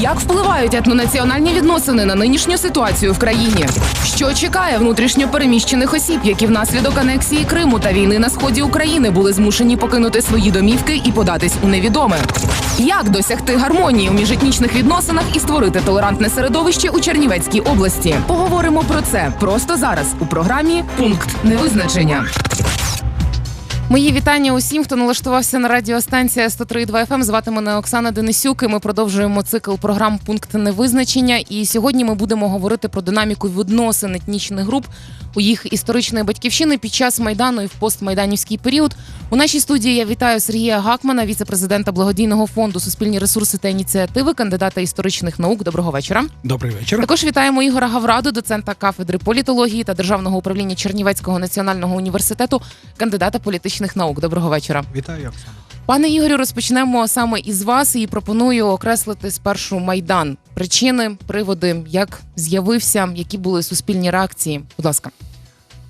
Як впливають етнонаціональні відносини на нинішню ситуацію в країні? Що чекає внутрішньо переміщених осіб, які внаслідок анексії Криму та війни на сході України були змушені покинути свої домівки і податись у невідоме? Як досягти гармонії у міжетнічних відносинах і створити толерантне середовище у Чернівецькій області? Поговоримо про це просто зараз у програмі Пункт невизначення. Мої вітання усім, хто налаштувався на радіостанція 103.2 FM. Звати мене Оксана Денисюк. і Ми продовжуємо цикл програм Пункт невизначення. І сьогодні ми будемо говорити про динаміку відносин етнічних груп у їх історичної батьківщини під час майдану і в постмайданівський період. У нашій студії я вітаю Сергія Гакмана, віце-президента благодійного фонду Суспільні ресурси та ініціативи, кандидата історичних наук. Доброго вечора. Добрий вечір. Також вітаємо Ігора Гавраду, доцента кафедри політології та державного управління Чернівецького національного університету, кандидата політичних наук. Доброго вечора. Вітаю, Оксана. Пане Ігорю, розпочнемо саме із вас і пропоную окреслити спершу майдан. Причини, приводи, як з'явився, які були суспільні реакції. Будь ласка,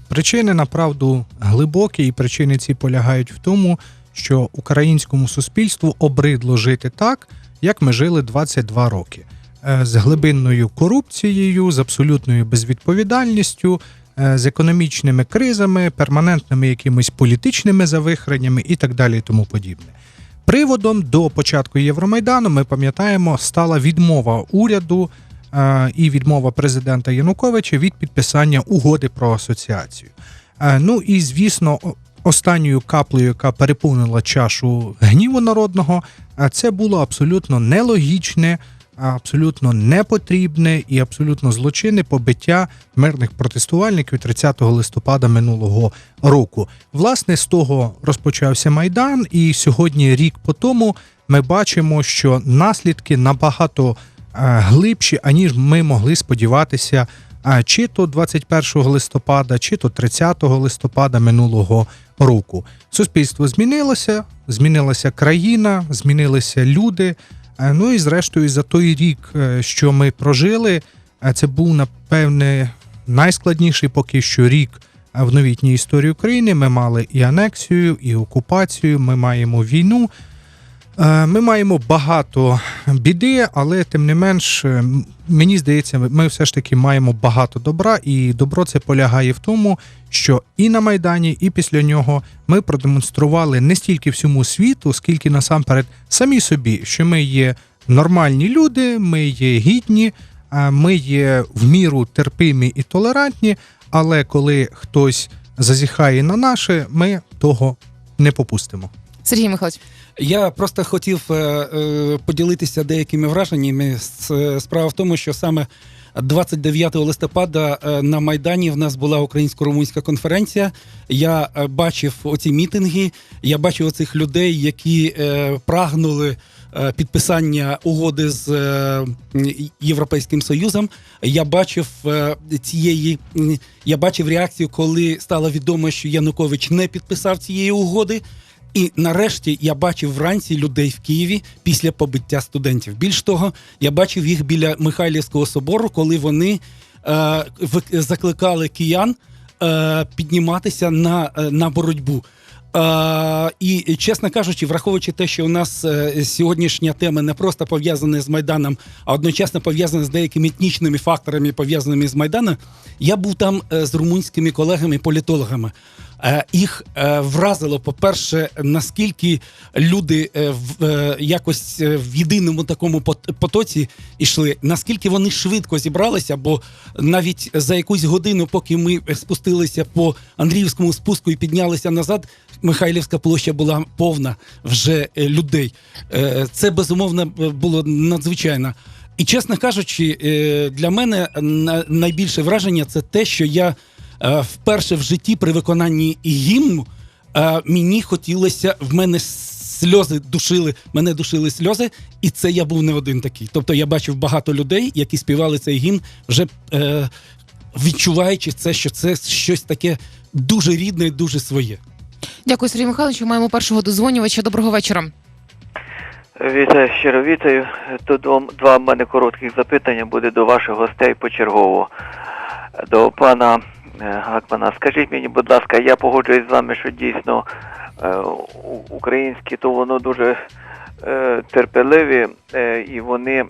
Причини направду глибокі, і причини ці полягають в тому, що українському суспільству обридло жити так, як ми жили 22 роки, Е, з глибинною корупцією, з абсолютною безвідповідальністю, з економічними кризами, перманентними якимись політичними завихреннями і так далі, і тому подібне. Приводом до початку Євромайдану ми пам'ятаємо стала відмова уряду е, і відмова президента Януковича від підписання угоди про асоціацію. Е, ну і звісно, останньою каплею, яка переповнила чашу гніву народного, е, це було абсолютно нелогічне, абсолютно непотрібне і абсолютно злочинне побиття мирних протестувальників 30 листопада минулого року. Власне, з того розпочався майдан, і сьогодні, рік по тому, ми бачимо, що наслідки набагато е, глибші, аніж ми могли сподіватися. е, Чи то 21 листопада, чи то 30 листопада минулого року суспільство змінилося, змінилася країна, змінилися люди. Е, Ну і зрештою, за той рік, е, що ми прожили, е, це був напевне найскладніший поки що рік в новітній історії України. Ми мали і анексію, і окупацію. Ми маємо війну. Е, Ми маємо багато біди, але тим не менш, е, мені здається, ми все ж таки маємо багато добра, і добро це полягає в тому, що і на Майдані, і після нього ми продемонстрували не стільки всьому світу, скільки насамперед самі собі, що ми є нормальні люди, ми є гідні, ми є в міру терпимі і толерантні. Але коли хтось зазіхає на наше, ми того не попустимо. Сергій Михайлович. Я просто хотів е, е, поділитися деякими враженнями. Справа в тому, що саме 29 листопада е, на Майдані в нас була українсько-румунська конференція. Я бачив оці мітинги, я бачив оцих людей, які прагнули. Підписання угоди з Європейським Союзом я бачив цієї я бачив реакцію, коли стало відомо, що Янукович не підписав цієї угоди. І нарешті я бачив вранці людей в Києві після побиття студентів. Більш того, я бачив їх біля Михайлівського собору, коли вони е, закликали киян е, підніматися на, е, на боротьбу. Е, і чесно кажучи, враховуючи те, що у нас е, сьогоднішня тема не просто пов'язана з Майданом, а одночасно пов'язана з деякими етнічними факторами, пов'язаними з Майданом, я був там з румунськими колегами-політологами. Е, Їх е, вразило, по-перше, наскільки люди е, в- якось в єдиному такому пот- потоці йшли, наскільки вони швидко зібралися, бо навіть за якусь годину, поки ми спустилися по Андріївському спуску і піднялися назад, Михайлівська площа була повна вже людей. Це безумовно було надзвичайно. І чесно кажучи, для мене найбільше враження це те, що я вперше в житті при виконанні гімну е, мені хотілося в мене сльози душили, мене душили сльози, і це я був не один такий. Тобто я бачив багато людей, які співали цей гімн, вже е, відчуваючи це, що це щось таке дуже рідне і дуже своє. Дякую, Сергій Михайлович. Маємо першого дозвонювача. Доброго вечора. Вітаю, щиро вітаю. Тут два в мене коротких запитання буде до ваших гостей почергово. До пана е, Гакмана. Скажіть мені, будь ласка, я погоджуюсь з вами, що дійсно е, українські, то воно дуже е, терпеливі, е, і вони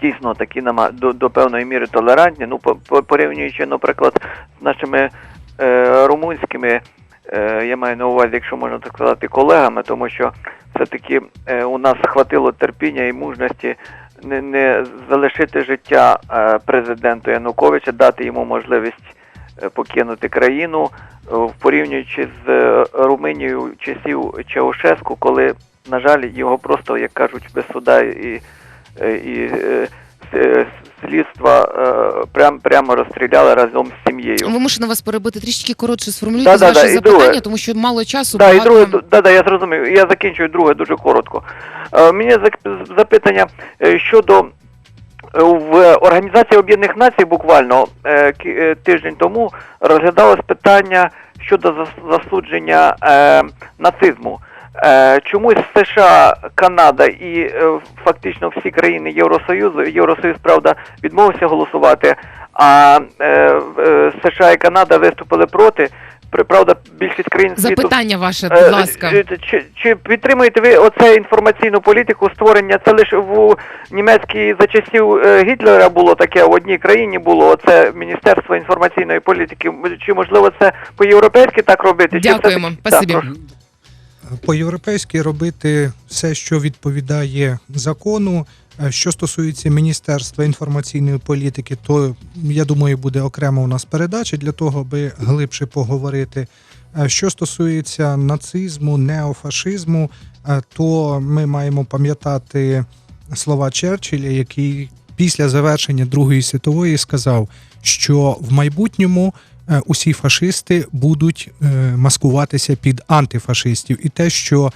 дійсно такі нама до, до певної міри толерантні. Ну, по, по- порівнюючи, наприклад, з нашими е, румунськими, е, я маю на увазі, якщо можна так сказати, колегами, тому що все-таки е, у нас хватило терпіння і мужності не, не залишити життя е, президенту Януковича, дати йому можливість е, покинути країну, е, в порівнюючи з е, Румунією часів Чаушеску, коли, на жаль, його просто, як кажуть, без суда і, е, і е, е, слідства е, прям, прямо розстріляли разом з сім'єю. Вимушена вас перебити трішки коротше сформулюйте Да-да-да, ваше і запитання, друге. тому що мало часу. Да, і друге, да, да, я зрозумів. Я закінчую друге дуже коротко. Е, мені запитання е, щодо е, в Організації Об'єднаних Націй буквально е, е, тиждень тому розглядалось питання щодо зас- засудження е, нацизму. Е, чомусь США, Канада і е, фактично всі країни Євросоюзу, Євросоюз, правда, відмовився голосувати, а е, е, США і Канада виступили проти. При- Правда, більшість країн світу Запитання ваше, Е, будь ласка. Чи, чи підтримуєте ви оце інформаційну політику створення? Це лише в німецькій за часів е, Гітлера було таке в одній країні було оце Міністерство інформаційної політики. Чи можливо це по-європейськи так робити? Дякуємо. все-таки- Спасибі. По-європейськи робити все, що відповідає закону. Е, Що стосується Міністерства інформаційної політики, то я думаю, буде окремо у нас передача для того, аби глибше поговорити. Е, Що стосується нацизму, неофашизму, е, то ми маємо пам'ятати слова Черчилля, який після завершення Другої світової сказав, що в майбутньому усі фашисти будуть маскуватися під антифашистів, і те, що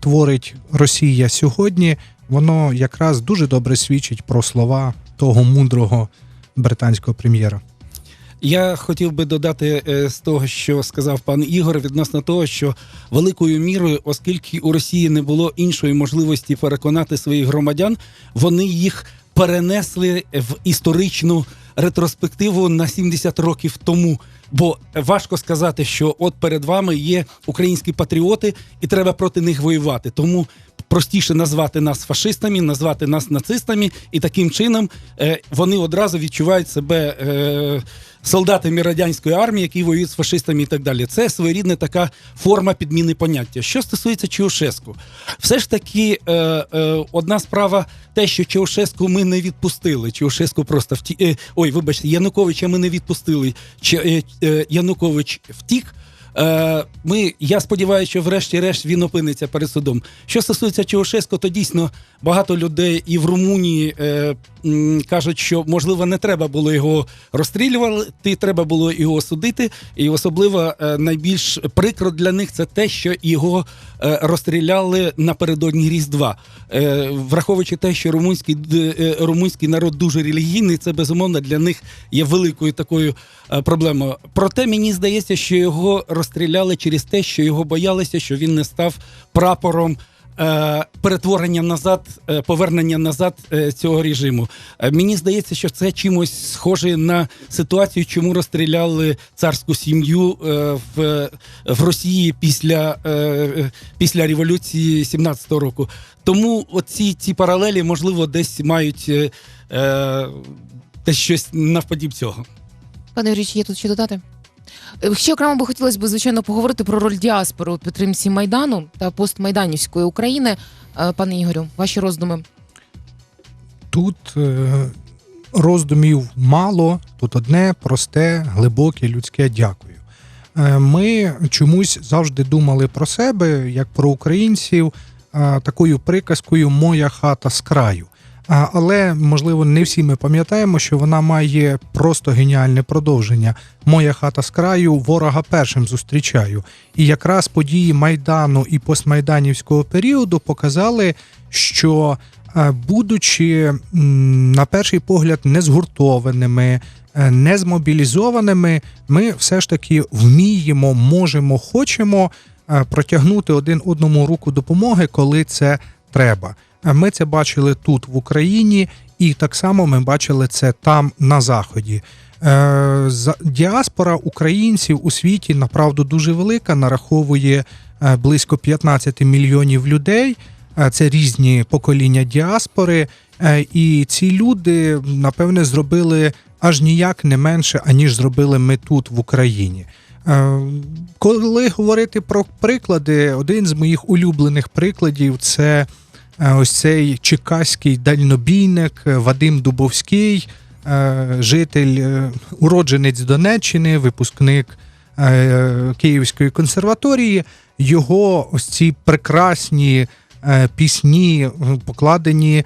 творить Росія сьогодні, воно якраз дуже добре свідчить про слова того мудрого британського прем'єра. Я хотів би додати е, з того, що сказав пан Ігор, відносно того, що великою мірою, оскільки у Росії не було іншої можливості переконати своїх громадян, вони їх перенесли в історичну ретроспективу на 70 років тому. Бо важко сказати, що от перед вами є українські патріоти, і треба проти них воювати. Тому простіше назвати нас фашистами, назвати нас нацистами, і таким чином е, вони одразу відчувають себе е, солдатами радянської армії, які воюють з фашистами і так далі. Це своєрідна така форма підміни поняття. Що стосується Чаушеску, все ж таки е, одна справа, те, що Чаушеску ми не відпустили. Чаушеску просто вті... е, ой, вибачте, Януковича ми не відпустили. Янукович втік. Е, Ми, я сподіваюся, що врешті-решт він опиниться перед судом. Що стосується Чаушеско, то дійсно багато людей і в Румунії е, кажуть, що можливо не треба було його розстрілювати, треба було його судити. І особливо е, найбільш прикро для них це те, що його е, розстріляли напередодні Різдва. Е, враховуючи те, що румунський, румунський народ дуже релігійний, це безумовно для них є великою такою проблемою. Проте мені здається, що його розстріляли через те, що його боялися, що він не став прапором. Е, Перетворення назад, е, повернення назад е, цього режиму. Мені здається, що це чимось схоже на ситуацію, чому розстріляли царську сім'ю в, в Росії після, після революції 17-го року. Тому оці ці паралелі, можливо, десь мають десь щось навподіб цього. Пане Юрій, є тут що додати? Ще окремо би хотілося б, звичайно, поговорити про роль діаспори у підтримці Майдану та постмайданівської України. Е, Пане Ігорю, ваші роздуми. Тут е, роздумів мало, тут одне просте, глибоке людське дякую. Е, Ми чомусь завжди думали про себе, як про українців, такою приказкою Моя хата з краю. Але можливо не всі ми пам'ятаємо, що вона має просто геніальне продовження. Моя хата з краю ворога першим зустрічаю. І якраз події майдану і постмайданівського періоду показали, що е, будучи на перший погляд незгуртованими, е, незмобілізованими, ми все ж таки вміємо, можемо, хочемо е, протягнути один одному руку допомоги, коли це треба. Ми це бачили тут в Україні, і так само ми бачили це там на заході. Е, Діаспора українців у світі направду дуже велика, нараховує е, близько 15 мільйонів людей. Е, Це різні покоління діаспори, і ці люди, напевне, зробили аж ніяк не менше, аніж зробили ми тут в Україні. Коли говорити про приклади, один з моїх улюблених прикладів це ось цей чекаський дальнобійник е, Вадим Дубовський, е, житель, е, уродженець Донеччини, випускник е, Київської консерваторії. Його ось ці прекрасні е, пісні, е, покладені е,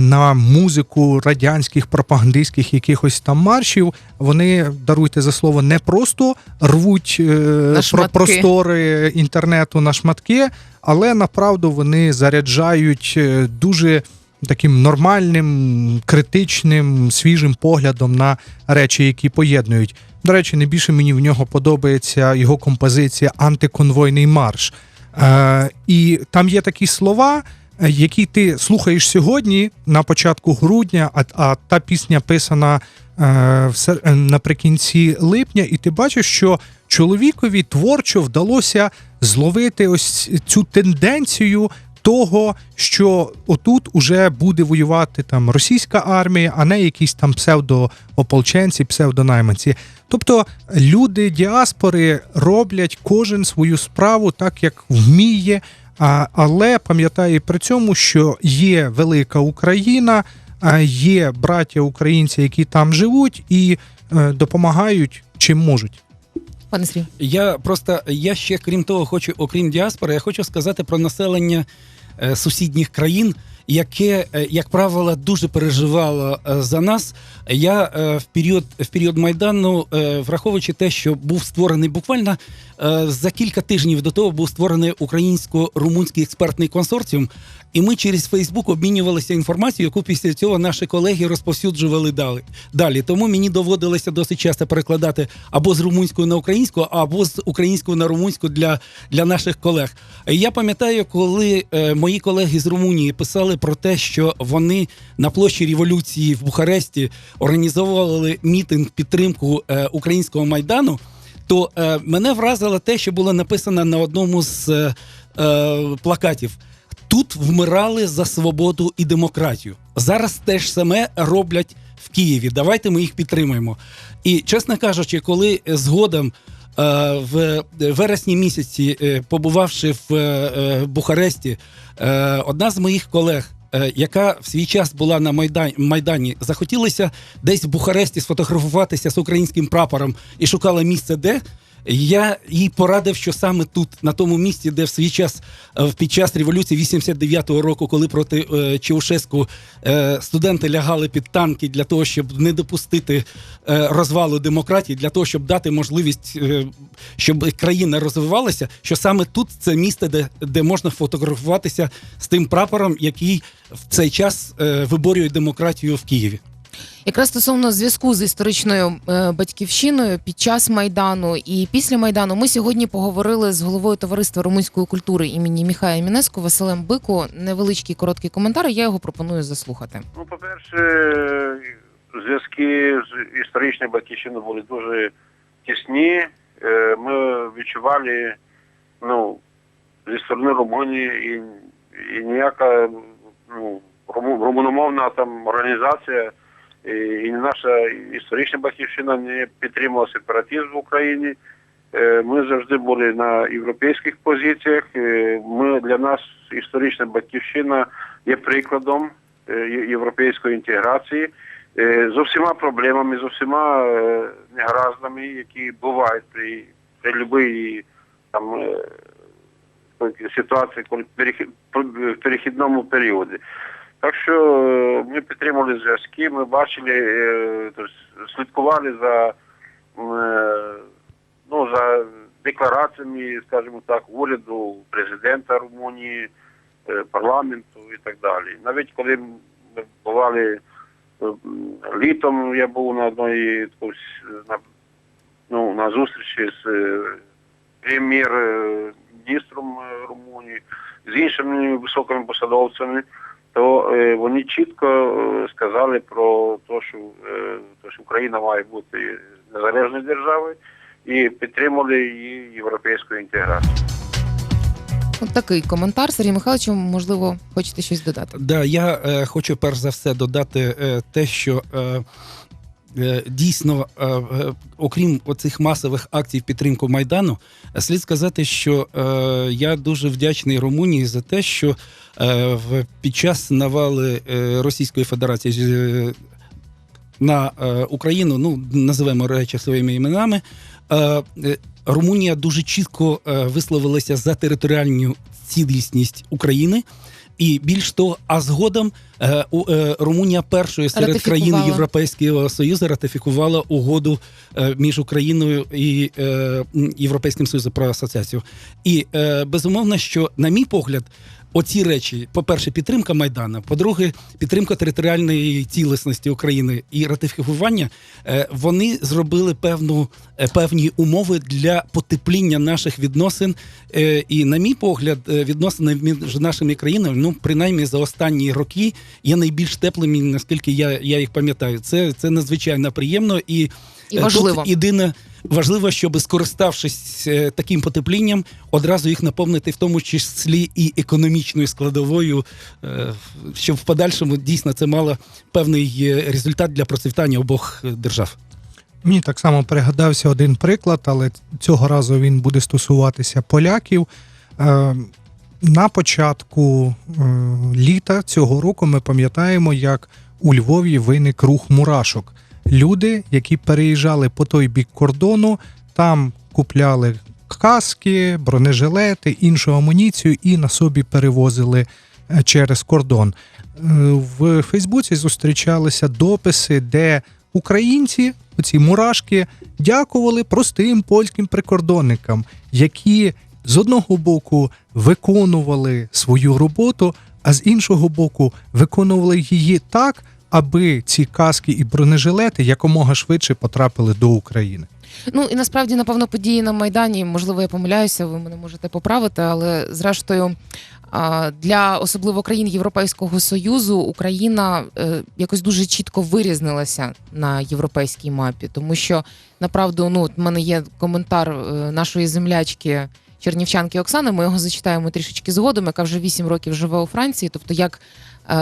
на музику радянських пропагандистських якихось там маршів. Вони даруйте за слово не просто рвуть е, про простори інтернету на шматки, але направду вони заряджають е, дуже таким нормальним, критичним, свіжим поглядом на речі, які поєднують. До речі, найбільше мені в нього подобається його композиція Антиконвойний марш. Е, і там є такі слова, е, які ти слухаєш сьогодні на початку грудня, а, а та пісня писана е, е, наприкінці липня, і ти бачиш, що чоловікові творчо вдалося зловити ось цю тенденцію. Того, що отут уже буде воювати там російська армія, а не якісь там псевдоополченці, псевдонайманці. Тобто люди діаспори роблять кожен свою справу так, як вміє, а, але пам'ятає при цьому, що є велика Україна, а є браття українці, які там живуть і е, допомагають чим можуть. Пане Сергію. Я просто я ще крім того, хочу, окрім діаспори, я хочу сказати про населення е, сусідніх країн, яке, е, як правило, дуже переживало е, за нас. Я е, в період в період майдану, враховуючи те, що був створений буквально за кілька тижнів до того, був створений українсько-румунський експертний консорціум. І ми через Фейсбук обмінювалися інформацією, яку після цього наші колеги розповсюджували далі. далі. Тому мені доводилося досить часто перекладати або з румунської на українську, або з української на румунську для, для наших колег. Я пам'ятаю, коли е, мої колеги з Румунії писали про те, що вони на площі революції в Бухаресті організовували мітинг підтримку е, українського майдану. То е, мене вразило те, що було написано на одному з е, е, плакатів. Тут вмирали за свободу і демократію. Зараз те ж саме роблять в Києві. Давайте ми їх підтримаємо. І чесно кажучи, коли згодом е, в вересні місяці, е, побувавши в е, Бухаресті, одна з моїх колег. Яка в свій час була на Майдані, Майдані, захотілося десь в Бухаресті сфотографуватися з українським прапором і шукала місце, де я їй порадив, що саме тут, на тому місці, де в свій час е, під час революції 89-го року, коли проти е, Чаушеску е, студенти лягали під танки для того, щоб не допустити е, розвалу демократії, для того, щоб дати можливість, е, щоб країна розвивалася, що саме тут це місце, де, де можна фотографуватися з тим прапором, який в цей час е, виборює демократію в Києві. Якраз стосовно зв'язку з історичною е, батьківщиною під час майдану і після майдану, ми сьогодні поговорили з головою товариства румунської культури імені Міхая Мінеску Василем Бику. Невеличкий короткий коментар. Я його пропоную заслухати. Ну, по-перше, зв'язки з історичною батьківщиною були дуже тісні. Е, Ми відчували, ну, зі сторони Румунії і, і ніяка ну, румуномовна там організація і, наша історична батьківщина не підтримувала сепаратизм в Україні. Е, Ми завжди були на європейських позиціях. Е, Ми для нас історична батьківщина є прикладом е, європейської інтеграції з усіма проблемами, з усіма негараздами, які бувають при, при будь-якій там ситуації, коли в перехідному періоді. Так що е, ми підтримували зв'язки, ми бачили, е, тобто слідкували за, е, ну, за деклараціями, скажімо так, уряду, президента Румунії, парламенту і так далі. Навіть коли ми бували літом, я був на одній на, ну, на зустрічі з прем'єр-міністром Румунії, з іншими високими посадовцями, то е, вони чітко е, сказали про те, що, е, що Україна має бути незалежною державою і підтримали її європейську інтеграцію. От такий коментар. Сергій Михайлович, можливо, хочете щось додати. Да, я е, хочу перш за все додати е, те, що е, е, дійсно, е, е, окрім оцих масових акцій в підтримку Майдану, е, слід сказати, що е, я дуже вдячний Румунії за те, що е, під час навали е, Російської Федерації е, на е, Україну, ну називаємо речі своїми іменами. Е, е, Румунія дуже чітко е, висловилася за територіальну цілісність України. І більш того, а згодом е, у, е, Румунія першою серед країн Європейського Союзу ратифікувала угоду е, між Україною і е, Європейським Союзом про асоціацію. І е, безумовно, що, на мій погляд, оці речі: по-перше, підтримка Майдана, по-друге, підтримка територіальної цілісності України і ратифікування, е, вони зробили певну е, певні умови для потепління наших відносин. Е, І, на мій погляд, відносини між нашими країнами, ну принаймні за останні роки, є найбільш теплими, наскільки я, я їх пам'ятаю. Це, це надзвичайно приємно і, І важливо. Тут єдине важливо, щоб скориставшись е, таким потеплінням, одразу їх наповнити, в тому числі і економічною складовою, е, щоб в подальшому дійсно це мало певний е, результат для процвітання обох держав. Мені так само пригадався один приклад, але цього разу він буде стосуватися поляків. На початку літа цього року ми пам'ятаємо, як у Львові виник рух мурашок. Люди, які переїжджали по той бік кордону, там купляли каски, бронежилети, іншу амуніцію і на собі перевозили е, через кордон. Е, В Фейсбуці зустрічалися дописи, де українці, оці мурашки, дякували простим польським прикордонникам, які з одного боку виконували свою роботу, а з іншого боку виконували її так, аби ці каски і бронежилети якомога швидше потрапили до України. Ну і насправді, напевно, події на Майдані, можливо, я помиляюся, ви мене можете поправити, але зрештою. Для особливо країн Європейського союзу Україна е, якось дуже чітко вирізнилася на європейській мапі, тому що направду, ну в мене є коментар е, нашої землячки чернівчанки Оксани. Ми його зачитаємо трішечки згодом, яка вже 8 років живе у Франції. Тобто, як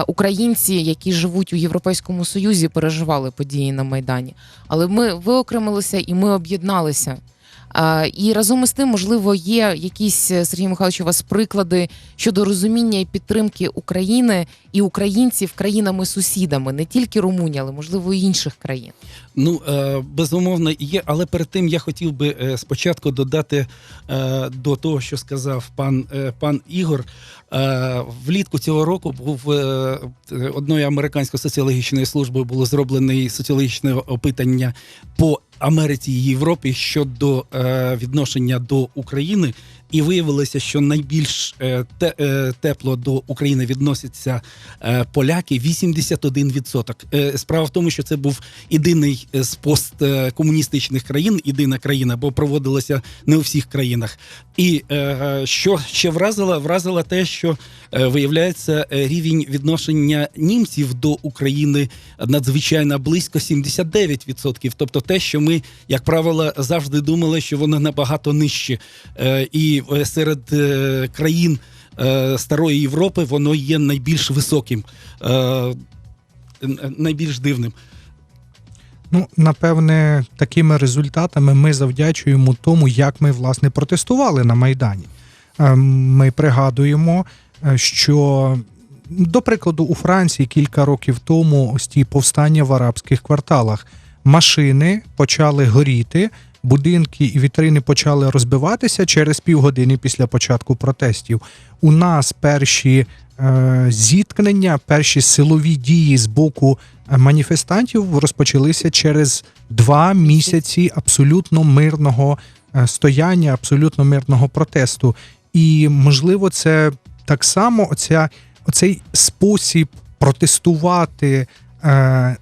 українці, які живуть у Європейському Союзі, переживали події на Майдані. Але ми виокремилися і ми об'єдналися. І разом із тим, можливо, є якісь е, Сергій Михайлович, у вас приклади щодо розуміння і підтримки України і українців країнами-сусідами, не тільки Румунії, але можливо і інших країн. Ну, е, безумовно, є, але перед тим я хотів би е, спочатку додати до того, що сказав пан, пан Ігор. Влітку цього року був одною американською соціологічною службою було зроблене соціологічне опитання по Америці і Європі щодо е, відношення до України. І виявилося, що найбільш е, те, е, тепло до України відносяться е, поляки 81%. Е, справа в тому, що це був єдиний з посткомуністичних країн, єдина країна, бо проводилося не у всіх країнах. І що ще вразило, вразило те, що виявляється рівень відношення німців до України надзвичайно близько 79%. Тобто те, що ми, як правило, завжди думали, що воно набагато нижче. Е, е, серед е, країн е, Старої Європи воно є найбільш високим, найбільш дивним. Ну, напевне, такими результатами ми завдячуємо тому, як ми власне протестували на Майдані. Ми пригадуємо, що, до прикладу, у Франції кілька років тому ось ті повстання в арабських кварталах машини почали горіти, будинки і вітрини почали розбиватися через півгодини після початку протестів. У нас перші е, зіткнення, перші силові дії з боку е, маніфестантів розпочалися через два місяці абсолютно мирного е, стояння, абсолютно мирного протесту. І можливо, це так само оця, оцей спосіб протестувати е,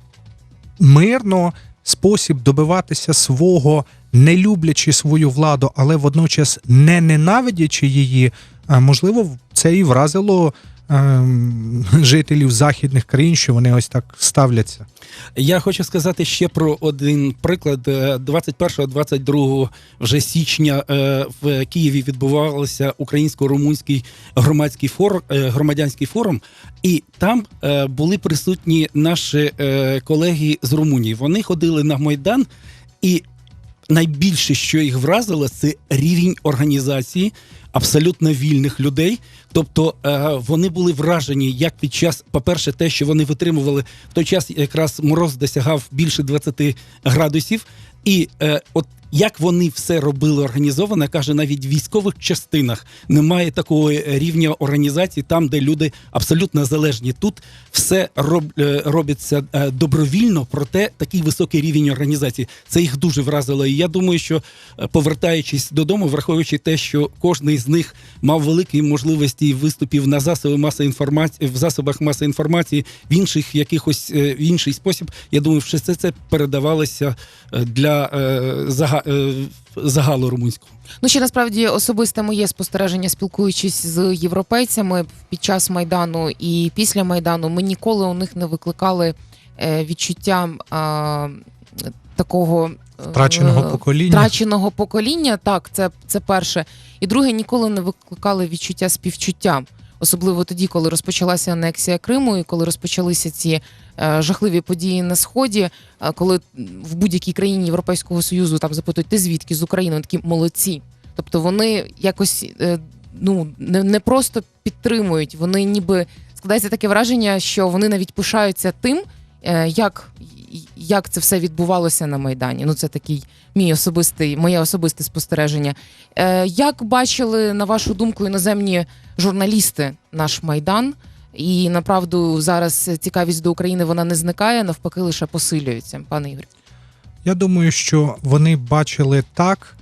мирно, спосіб добиватися свого, не люблячи свою владу, але водночас не ненавидячи її. е, Можливо, це і вразило ем, жителів західних країн, що вони ось так ставляться. Я хочу сказати ще про один приклад. Е, 21-22 вже січня е, в Києві відбувався українсько-румунський громадський форум, громадянський форум, і там е, були присутні наші е, колеги з Румунії. Вони ходили на Майдан, і найбільше, що їх вразило, це рівень організації абсолютно вільних людей. Тобто е, вони були вражені, як під час, по-перше, те, що вони витримували в той час, якраз мороз досягав більше 20 градусів, і е, от як вони все робили організовано, каже, навіть в військових частинах немає такого рівня організації, там, де люди абсолютно залежні. Тут все роб, е, робиться е, добровільно, проте такий високий рівень організації. Це їх дуже вразило. І я думаю, що е, повертаючись додому, враховуючи те, що кожен з них мав великі можливості виступів на засоби масової інформації в засобах масової інформації в інших якихось е, в інший спосіб. Я думаю, що все це передавалося е, для е, зага, е, загалу румунського. Ну ще насправді особисте моє спостереження, спілкуючись з європейцями під час майдану і після майдану, ми ніколи у них не викликали е, відчуття е, такого е, Втраченого покоління. втраченого покоління. Так, це, це перше. І друге, ніколи не викликали відчуття співчуття. Особливо тоді, коли розпочалася анексія Криму, і коли розпочалися ці жахливі події на сході, е, коли в будь-якій країні Європейського союзу там запитують, ти звідки з України такі молодці. Тобто вони якось е, ну не, просто підтримують, вони ніби складається таке враження, що вони навіть пишаються тим, е, як, як це все відбувалося на майдані. Ну це такий мій особистий, моє особисте спостереження. Е, Як бачили на вашу думку іноземні журналісти наш майдан? І направду зараз цікавість до України вона не зникає, навпаки, лише посилюється, пане Ігор. Я думаю, що вони бачили так,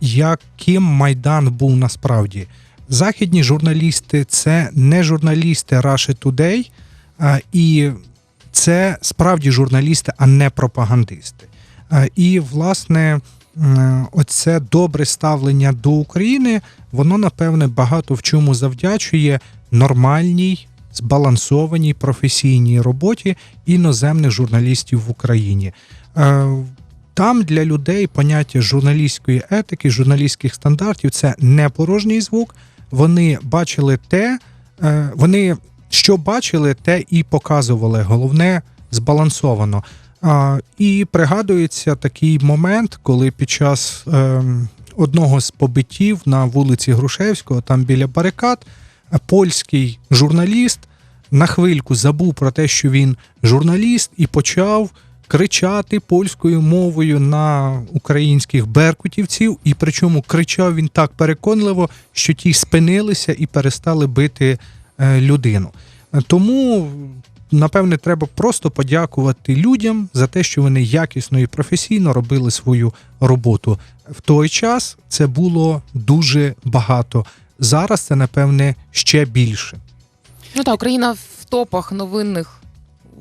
яким Майдан був насправді. Західні журналісти це не журналісти Russia Today, і це справді журналісти, а не пропагандисти. І, власне, оце добре ставлення до України, воно, напевне, багато в чому завдячує нормальній, збалансованій професійній роботі іноземних журналістів в Україні. Е, Там для людей поняття журналістської етики, журналістських стандартів це не порожній звук. Вони бачили те, е, вони що бачили, те і показували. Головне збалансовано. І пригадується такий момент, коли під час е, одного з побиттів на вулиці Грушевського, там біля барикад, польський журналіст на хвильку забув про те, що він журналіст, і почав кричати польською мовою на українських беркутівців, і причому кричав він так переконливо, що ті спинилися і перестали бити е, людину. Тому, напевне, треба просто подякувати людям за те, що вони якісно і професійно робили свою роботу. В той час це було дуже багато. Зараз це, напевне, ще більше. Ну так, Україна в топах новинних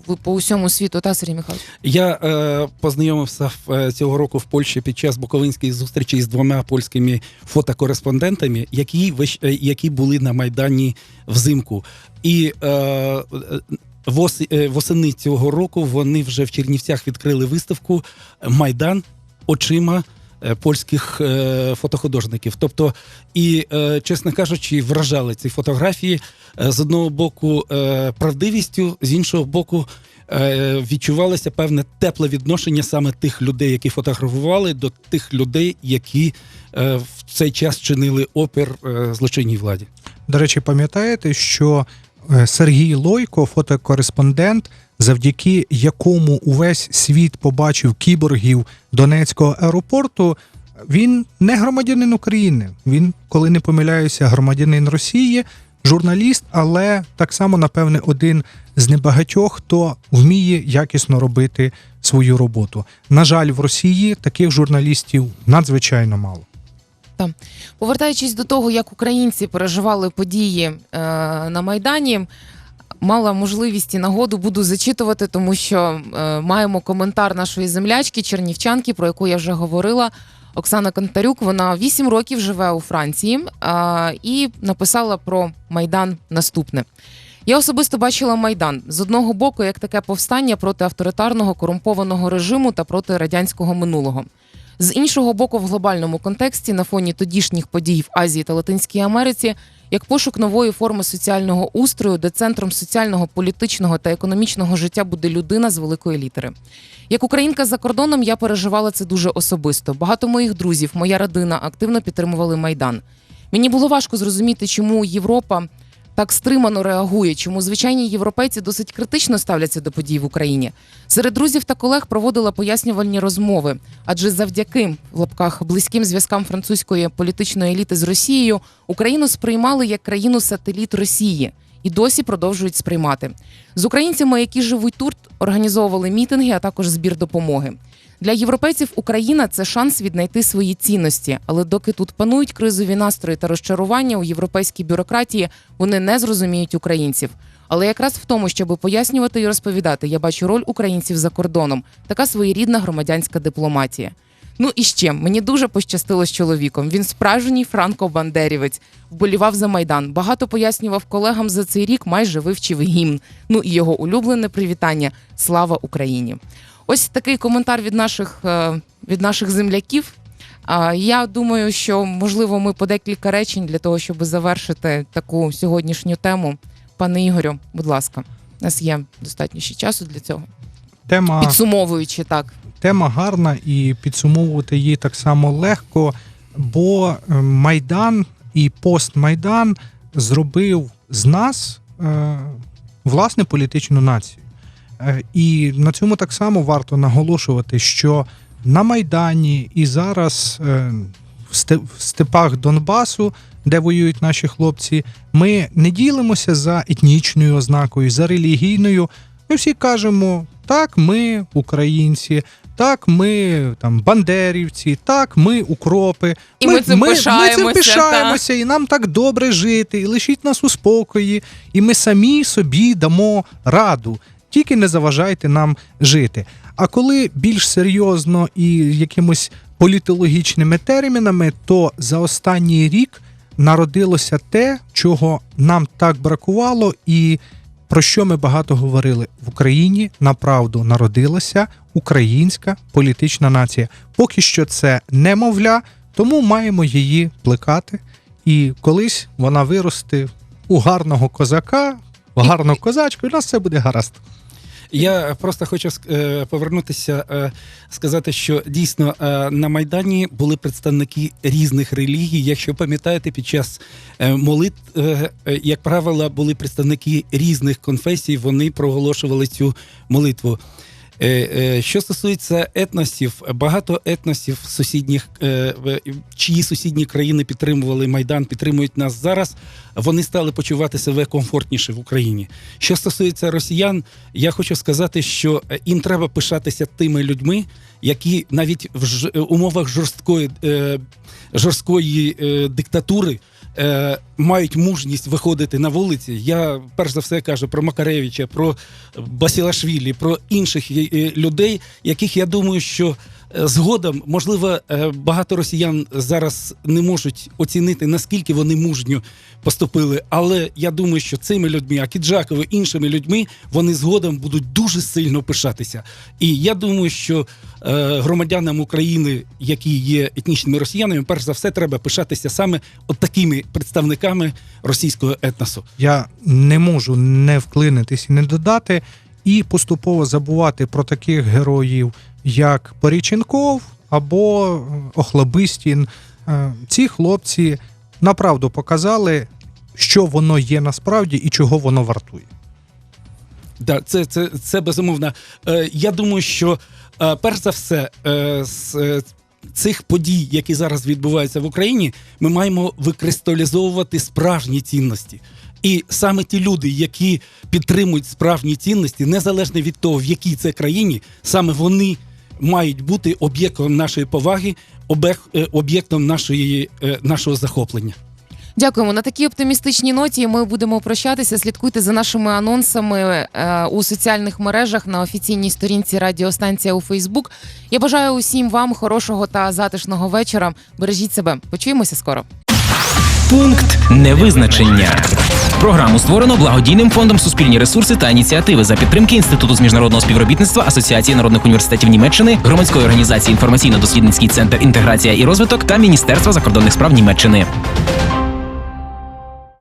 в- по усьому світу, та Сергій Михайлович? Я е, познайомився е, цього року в Польщі під час Буковинської зустрічі з двома польськими фотокореспондентами, які е, які були на майдані взимку. І е, е, вос- е, восени цього року вони вже в Чернівцях відкрили виставку Майдан очима. Е, Польських е, фотохудожників, тобто, і е, чесно кажучи, вражали ці фотографії з одного боку правдивістю, з іншого боку, відчувалося певне тепле відношення саме тих людей, які фотографували, до тих людей, які в цей час чинили опір злочинній владі. До речі, пам'ятаєте, що Сергій Лойко, фотокореспондент, завдяки якому увесь світ побачив кіборгів Донецького аеропорту, він не громадянин України. Він, коли не помиляюся, громадянин Росії, журналіст, але так само, напевне, один з небагатьох, хто вміє якісно робити свою роботу. На жаль, в Росії таких журналістів надзвичайно мало. Та Повертаючись до того, як українці переживали події е, на Майдані, мала можливість і нагоду буду зачитувати, тому що е, маємо коментар нашої землячки, чернівчанки, про яку я вже говорила. Оксана Контарюк, вона 8 років живе у Франції е, і написала про Майдан наступне. Я особисто бачила майдан з одного боку як таке повстання проти авторитарного корумпованого режиму та проти радянського минулого. З іншого боку, в глобальному контексті на фоні тодішніх подій в Азії та Латинській Америці, як пошук нової форми соціального устрою, де центром соціального, політичного та економічного життя буде людина з великої літери. Як українка за кордоном, я переживала це дуже особисто. Багато моїх друзів, моя родина активно підтримували майдан. Мені було важко зрозуміти, чому Європа так стримано реагує, чому звичайні європейці досить критично ставляться до подій в Україні. Серед друзів та колег проводила пояснювальні розмови, адже завдяки в лапках близьким зв'язкам французької політичної еліти з Росією Україну сприймали як країну сателіт Росії і досі продовжують сприймати. З українцями, які живуть тут, організовували мітинги, а також збір допомоги. Для європейців Україна це шанс віднайти свої цінності. Але доки тут панують кризові настрої та розчарування у європейській бюрократії, вони не зрозуміють українців. Але якраз в тому, щоб пояснювати і розповідати, я бачу роль українців за кордоном, така своєрідна громадянська дипломатія. Ну і ще мені дуже пощастило з чоловіком. Він справжній франко-бандерівець, вболівав за майдан. Багато пояснював колегам за цей рік, майже вивчив гімн. Ну і його улюблене привітання Слава Україні! Ось такий коментар від наших е, від наших земляків. Я думаю, що можливо ми по декілька речень для того, щоб завершити таку сьогоднішню тему. Пане Ігорю, будь ласка, у нас є достатньо ще часу для цього. Тема Підсумовуючи так. тема гарна і підсумовувати її так само легко, бо е, Майдан і постмайдан зробив з нас е, власне політичну націю. Е, І на цьому так само варто наголошувати, що на Майдані і зараз е, в степах Донбасу, де воюють наші хлопці, ми не ділимося за етнічною ознакою, за релігійною. Ми всі кажемо, так, ми українці, так, ми там бандерівці, так, ми укропи. І ми цим ми, пишаємося, Ми цим пишаємося, і нам так добре жити, і лишіть нас у спокої, і ми самі собі дамо раду. Тільки не заважайте нам жити. А коли більш серйозно і якимось політологічними термінами, то за останній рік народилося те, чого нам так бракувало, і про що ми багато говорили в Україні. Направду народилася українська політична нація. Поки що це немовля, тому маємо її плекати. І колись вона виросте у гарного козака, гарну козачку, і у нас все буде гаразд. Я просто хочу е, повернутися, е, сказати, що дійсно е, на Майдані були представники різних релігій. Якщо пам'ятаєте, під час молитв, як правило, були представники різних конфесій, вони проголошували цю молитву. Е, е, Що стосується етносів, багато етносів сусідніх, е, чиї сусідні країни підтримували Майдан, підтримують нас зараз. Вони стали почувати себе комфортніше в Україні. Що стосується росіян, я хочу сказати, що їм треба пишатися тими людьми, які навіть в умовах жорсткої, жорсткої диктатури. Е, мають мужність виходити на вулиці. Я перш за все кажу про Макаревича, про Басілашвілі, про інших е, людей, яких я думаю, що згодом, можливо, е, багато росіян зараз не можуть оцінити, наскільки вони мужньо поступили. Але я думаю, що цими людьми, Акіджакови, іншими людьми, вони згодом будуть дуже сильно пишатися. І я думаю, що е, громадянам України, які є етнічними росіянами, перш за все треба пишатися саме от такими представниками російського етносу. Я не можу не вклинитись і не додати, і поступово забувати про таких героїв, як Поріченков або е, Охлобистін. Е, Ці хлопці направду показали, що воно є насправді і чого воно вартує. Да, це, це, це безумовно. Е, я думаю, що е, перш за все, е, з е, цих подій, які зараз відбуваються в Україні, ми маємо викристалізовувати справжні цінності. І саме ті люди, які підтримують справжні цінності, незалежно від того, в якій це країні, саме вони мають бути об'єктом нашої поваги, е, об'єктом нашої, е, нашого захоплення. Дякуємо на такій оптимістичній ноті. Ми будемо прощатися. Слідкуйте за нашими анонсами е, у соціальних мережах на офіційній сторінці Радіостанція у Фейсбук. Я бажаю усім вам хорошого та затишного вечора. Бережіть себе. Почуємося скоро. Пункт невизначення. Програму створено благодійним фондом Суспільні ресурси та ініціативи за підтримки Інституту з міжнародного співробітництва Асоціації народних університетів Німеччини, громадської організації інформаційно-дослідницький центр інтеграція і розвиток та Міністерства закордонних справ Німеччини.